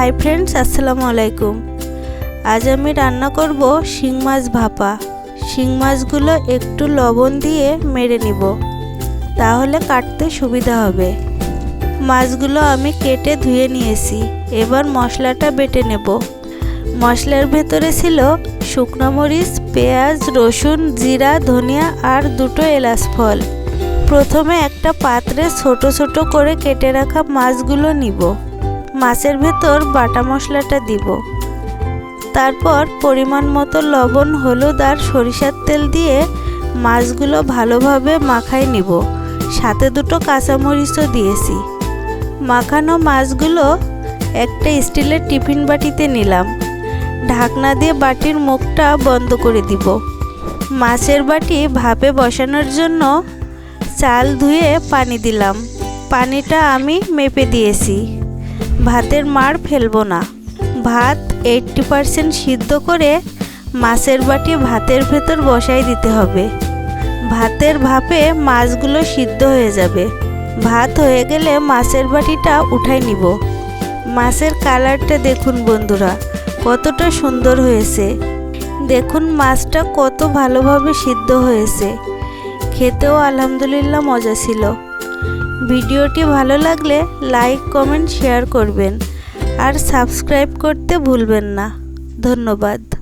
Hi friends আসসালামু আলাইকুম। আজ আমি রান্না করব শিং মাছ ভাপা। শিং মাছগুলো একটু লবণ দিয়ে মেরে নিব। তাহলে কাটতে সুবিধা হবে। মাছগুলো আমি কেটে ধুয়ে নিয়েছি। এবার মশলাটা বেটে নেব। মশলার ভেতরে ছিল শুকনো মরিচ, পেঁয়াজ, রসুন, জিরা, ধনিয়া আর দুটো এলাচ ফল। প্রথমে একটা পাত্রে ছোট ছোট করে কেটে রাখা মাছগুলো নিব। মাছের ভেতর বাটা মশলাটা দিব। তারপর পরিমাণ মতো লবণ, হলুদ আর সরিষার তেল দিয়ে মাছগুলো ভালোভাবে মাখাই নিব। সাথে দুটো কাঁচামরিচও দিয়েছি। মাখানো মাছগুলো একটা স্টিলের টিফিন বাটিতে নিলাম। ঢাকনা দিয়ে বাটির মুখটা বন্ধ করে দিব। মাছের বাটি ভাপে বসানোর জন্য চাল ধুয়ে পানি দিলাম। পানিটা আমি মেপে দিয়েছি। ভাতের মাড় ফেলব না। ভাত এইটটি পারসেন্ট সিদ্ধ করে মাছের বাটি ভাতের ভেতর বসাই দিতে হবে। ভাতের ভাপে মাছগুলো সিদ্ধ হয়ে যাবে। ভাত হয়ে গেলে মাছের বাটিটা উঠাই নিব। মাছের কালারটা দেখুন বন্ধুরা, কতটা সুন্দর হয়েছে। দেখুন মাছটা কত ভালোভাবে সিদ্ধ হয়েছে। খেতেও আলহামদুলিল্লাহ মজা ছিল। ভিডিওটি ভালো লাগলে লাইক কমেন্ট শেয়ার করবেন। আর সাবস্ক্রাইব করতে ভুলবেন না। ধন্যবাদ।